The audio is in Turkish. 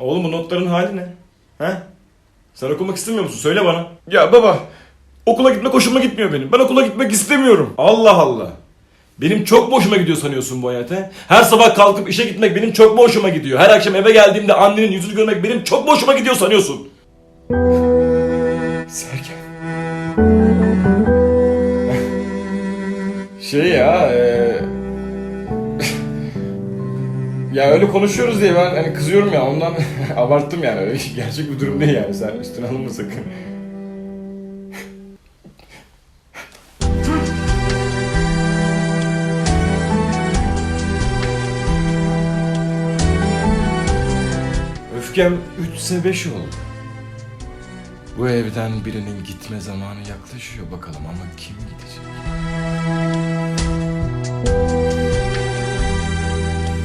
Oğlum bu notların hali ne? He? Sen okumak istemiyor musun? Söyle bana. Ya baba, okula gitmek hoşuma gitmiyor benim. Ben okula gitmek istemiyorum. Allah Allah. Benim çok mu hoşuma gidiyor sanıyorsun bu hayat he? Her sabah kalkıp işe gitmek benim çok mu hoşuma gidiyor? Her akşam eve geldiğimde annenin yüzünü görmek benim çok mu hoşuma gidiyor sanıyorsun? Serkan. şey ya, eee... Ya öyle konuşuyoruz diye ben hani kızıyorum ya ondan abarttım yani öyle gerçek bir durum değil yani sen üstüne alınma sakın. Öfkem 3'se 5 oldu. Bu evden birinin gitme zamanı yaklaşıyor bakalım ama kim gidecek?